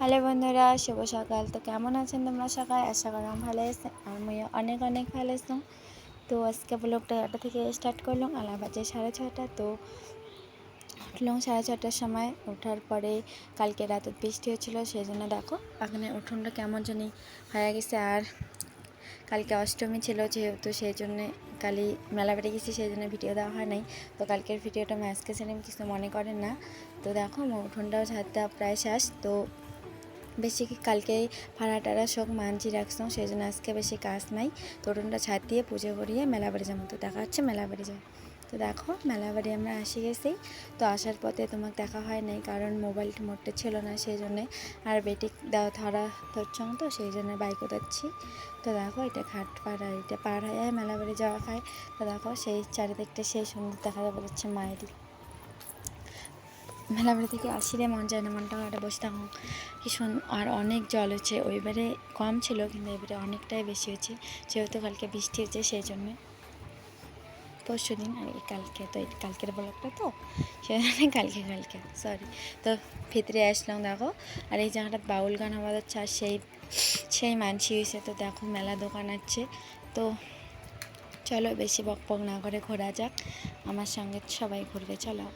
Hello বন্ধুরা, শুভ সকাল। তো কেমন আছেন তোমরা সকাল আশা করি ভালো আছেন। আমিও অনেক অনেক ভালো আছি। তো আজকে ব্লগটা এটা থেকে স্টার্ট করলাম। আলা বাজে সাড়ে ছটা তো উঠলাম সাড়ে ছটার সময়। ওঠার পরে কালকে রাতে বৃষ্টি হয়েছিল সেই জন্য দেখো এখানে উঠোনটা কেমন জানি হয়ে গেছে। আর কালকে অষ্টমী ছিল যেহেতু সেই জন্যে কালি মেলা বেড়ে গেছি সেই জন্য ভিডিও দেওয়া হয় নাই। তো কালকের ভিডিওটা আমি আজকে ছিলাম কিছু মনে করেন না। তো দেখো, উঠোনটাও দেওয়া প্রায় শেষ। তো বেশি কালকে ভাড়া টাড়া সব মানছি রাখছো সেই জন্য আজকে বেশি কাজ নাই। তো উঠোনটা ছাদ দিয়ে পুজো করিয়ে মেলা বাড়ি যাব। তো দেখা হচ্ছে মেলা বাড়ি যায় তো দেখো, মেলা বাড়ি আমরা আসি গেছি। তো আসার পথে তোমাকে দেখা হয় নাই, কারণ মোবাইল মোটে ছিল না সেই জন্যে আর বেটি দেওয়া ধরা ধরছ তো সেই জন্য বাইকও যাচ্ছি তো দেখো, এটা ঘাট আর এটা পার হয়ে মেলা বাড়ি যাওয়া খায় তো দেখো, সেই চারিদিকটা সেই সুন্দর দেখা যাবে যাচ্ছে মায়েরই মেলা বাড়ি থেকে আসি রে মন যায় না, মনটা একটা বসে থাকুন শুন, আর অনেক জল হচ্ছে, ওইবারে কম ছিল কিন্তু এবারে অনেকটাই বেশি হয়েছে যেহেতু কালকে বৃষ্টি হচ্ছে, সেই জন্যে পরশু দিন, আর এই কালকে তো, এই কালকের ব্লগটা তো জন্য কালকে কালকে সরি তো ভিতরে আসলাম দেখো, আর এই জায়গাটা বাউল গান আমাদের চা, সেই সেই মানসি হয়েছে, তো দেখো মেলা দোকান আছে। তো চলো বেশি বক না করে ঘোরা যাক, আমার সঙ্গে সবাই ঘুরবে, চলো।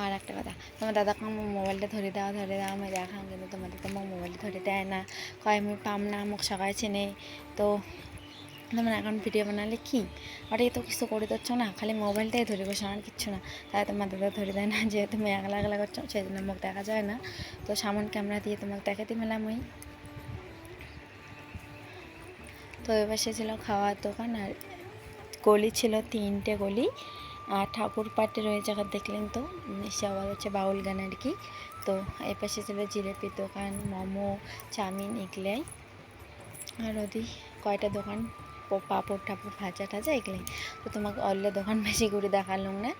আর একটা কথা, তোমার দাদাকে আমার মোবাইলটা ধরে দাও ধরে দাও, আমি দেখাম কিন্তু তোমাদের তো আমার মোবাইল ধরে দেয় না। কয় আমি পাম না মোক সকাল চিনে তো তোমরা এখন ভিডিও বানালে কি? ওটাই তো কিছু করে দিচ্ছ না, খালি মোবাইলটাই ধরে বসে, আর কিচ্ছু না। তাই তোমার দাদা ধরে দেয় না, যেহেতু তুমি একলা একলা করছ সেই জন্য মুখ দেখা যায় না। তো সামন ক্যামেরা দিয়ে তোমাকে দেখাতে মেলাম ওই। তো এবার সে ছিল খাওয়ার দোকান, আর গলি ছিল তিনটে গলি। আর ঠাকুর পাটি ওই জায়গা দেখলেন তো সে আবার হচ্ছে বাউল গান আর কি। তো এর পাশে ছিল জিলেপি দোকান, মোমো, চাউমিন এগুলাই আর ওদি কয়টা দোকান? পাঁপড় টাপড় ভাজা টাজা এগুলাই। তো তোমাকে অল্য দোকান বেশি করে দেখালাম না।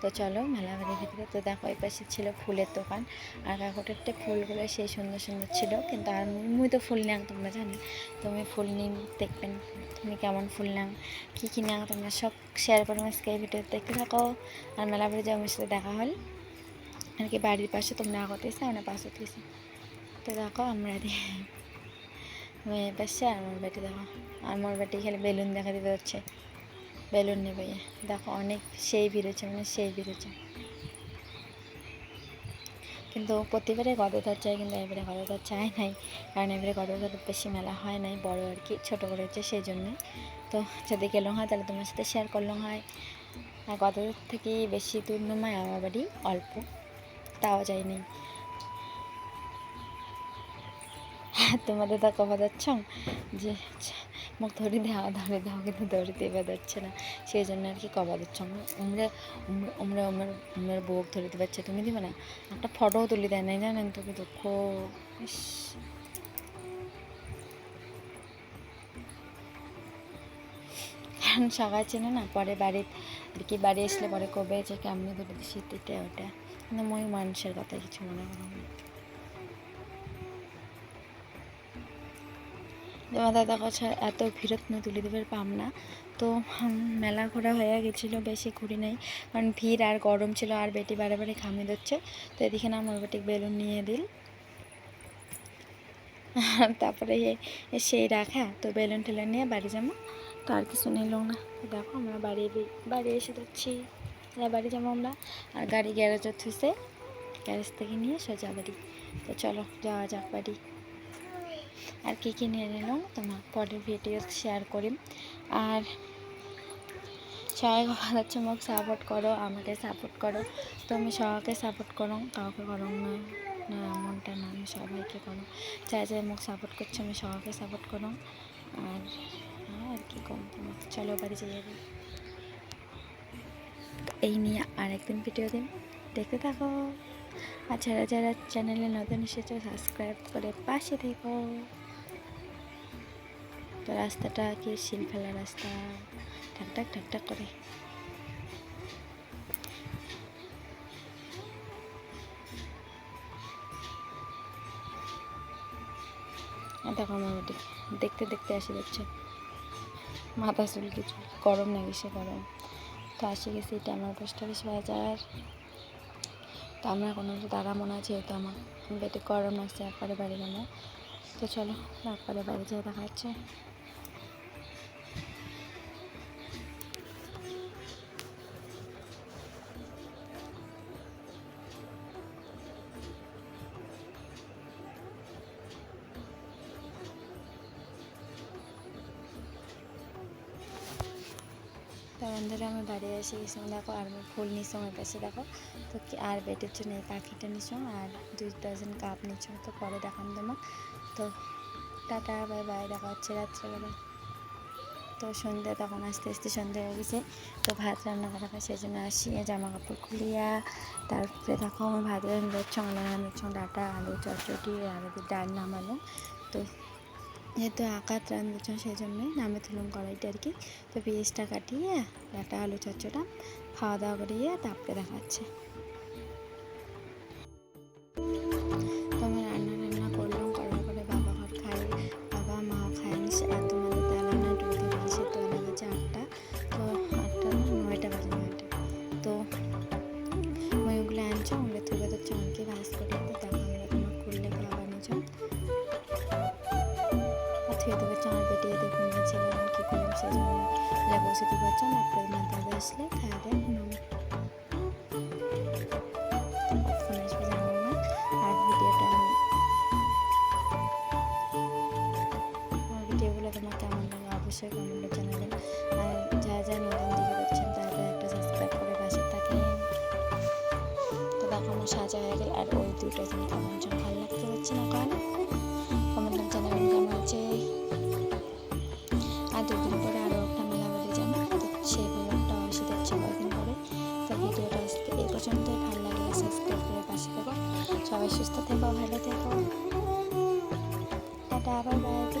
তো চলো মেলা বাড়ির ভিতরে। তো দেখো এই পাশে ছিল ফুলের দোকান। আর কাকুটারটা ফুলগুলো সেই সুন্দর সুন্দর ছিল। কিন্তু আর মুই তো ফুল নেন তোমরা জানি। তুমি ফুল নিন দেখবেন তুমি কেমন ফুল নেন কী কী নেন তোমরা সব শেয়ার করো আজকে এই ভিডিও দেখতে থাকো। আর মেলা বাড়ি যাও সাথে দেখা হল। আর কি বাড়ির পাশে তোমরা আগতে এসে আমরা পাশে তো দেখো আমরা দিয়ে মেয়ে পাশে আর আমার বেটি দেখো। আমার বেটি খেলে বেলুন দেখা দিতে হচ্ছে। বেলুন নেবে দেখো অনেক সেই ভিড় হচ্ছে মানে সেই ভিড় হচ্ছে। কিন্তু প্রতিবারে গদধর চাই কিন্তু এবারে গদধর চাই নাই। কারণ এবারে গদধর বেশি মেলা হয় নাই, বড় আর কি, ছোটো করে হচ্ছে সেই জন্যে। তো যদি গেলাম হয় তাহলে তোমার সাথে শেয়ার করলাম হয়। আর গদধর থেকে বেশি দূর আমার বাড়ি অল্প। তাও যায়নি তোমাদের তা কবা যাচ্ছ যে মুখ ধরে দেওয়া ধরে দেওয়া কিন্তু ধরতে এবার যাচ্ছে না। সেই জন্য আর কি কবা দিচ্ছ উমরা উমরা উমরা উমরার বুক ধরতে পারছে তুমি দিবে না? একটা ফটোও তুলে দেয় নাই, জানেন তুমি দুঃখ? ইস। কারণ সবাই চেনে না, পরে বাড়ির আর কি বাড়ি আসলে পরে কবে যে কেমনি ধরে দিছি, এটা, ওটা। কিন্তু মই মানুষের কথা কিছু মনে করো না। তোমার দাদা কাছে এত ভিড়ত না তুলে দেবার পাম না তো মেলা ঘোরা হয়ে গেছিল, বেশি ঘুরি নাই। কারণ ভিড় আর গরম ছিল আর বেটি বারে বারে ঘামে দিচ্ছে তো এদিকে না আমার বেটি বেলুন নিয়ে দিল। তারপরে সেই রাখা, তো বেলুন টেলুন নিয়ে বাড়ি যাব। তো আর কিছু নিল না। দেখো আমরা বাড়ি বাড়ি এসে যাচ্ছি। বাড়ি যাব আমরা। আর গাড়ি গ্যারেজে থুসে গ্যারেজ থেকে নিয়ে সোজা বাড়ি। তো চলো যাওয়া যাক বাড়ি। আর কী কী নিয়ে নিলাম, তোমার পরের ভিডিও শেয়ার করি। আর সবাই কথা হচ্ছে মোক সাপোর্ট করো, আমাকে সাপোর্ট করো। তুমি সবাইকে সাপোর্ট করো, কাউকে করো না না এমনটা না, আমি সবাইকে করো। যাই যাই মোক সাপোর্ট করছ, আমি সবাইকে সাপোর্ট করো। আর আর কি করো তোমাকে চলো বাড়ি যাই। যাবে এই নিয়ে আরেকদিন ভিডিও দিন দেখতে থাকো। আর যারা যারা চ্যানেলে নতুন এসেছে সাবস্ক্রাইব করে পাশে থেকো। তো রাস্তাটা কি শিল ফেলা রাস্তা? ঠাক ঠাক ঠাক ঠাক করে। দেখো বেটি দেখতে দেখতে আসে যাচ্ছে। মাথা চুল গরম না গেছে গরম? তো আসে গেছি আমার পোস্ট অফিস বাজার। তো আমরা একটু দাদা মনে আছে যেহেতু আমার পেটে গরম লাগছে, একবারে বাড়ি গেলে। তো চলো একবারে বাড়ি যেয়ে দেখা হচ্ছে। তো বন্ধুরা, আমি বাড়ি এসে গেছি দেখো, আর ফুল নিছো আমার কাছে দেখো। তো আর বেটের জন্য এই পাখিটা নিছো আর দুই ডজন কাপ নিছো। তো পরে দেখান তোমার তো টাটা, বাই বাই, দেখা হচ্ছে রাত্রেবেলা। তো সন্ধ্যা, তখন আস্তে আস্তে সন্ধ্যা হয়ে গেছে। তো ভাত রান্না করা হয় সেই জন্য আসি জামা কাপড় খুলিয়া। তারপরে দেখো, আমার ভাত রান্নার সঙ্গে রান্নার সঙ্গে ডাটা, আলু, চটচটি, আর ডাল নামালো তো যেহেতু আকাত রান্নার সেই জন্যই নামে তুলুম কড়াইটা আর কি। তো পেঁয়াজটা কাটিয়ে একটা আলু চচ্চটা খাওয়া দাওয়া করিয়ে তাপকে দেখাচ্ছে। দেবো চাঁড় পেটিয়ে দেখুন নিচে কারণ কী করলাম সেই জন্য এলা পারছ না আপনার মাথায় আসলে খাওয়া দেয় না আমি আমার অবশ্যই কমেন্টে জানাবেন আর যারা যারা নতুন দিকে দেখছেন, তারা একটা সাবস্ক্রাইব করে পাশে থাকে তো দেখো আমার সাজা হয়ে গেল, আর ওই দুটো কেমন যেন ভালো লাগতে পারছে না কারণ টাটা বাই বাই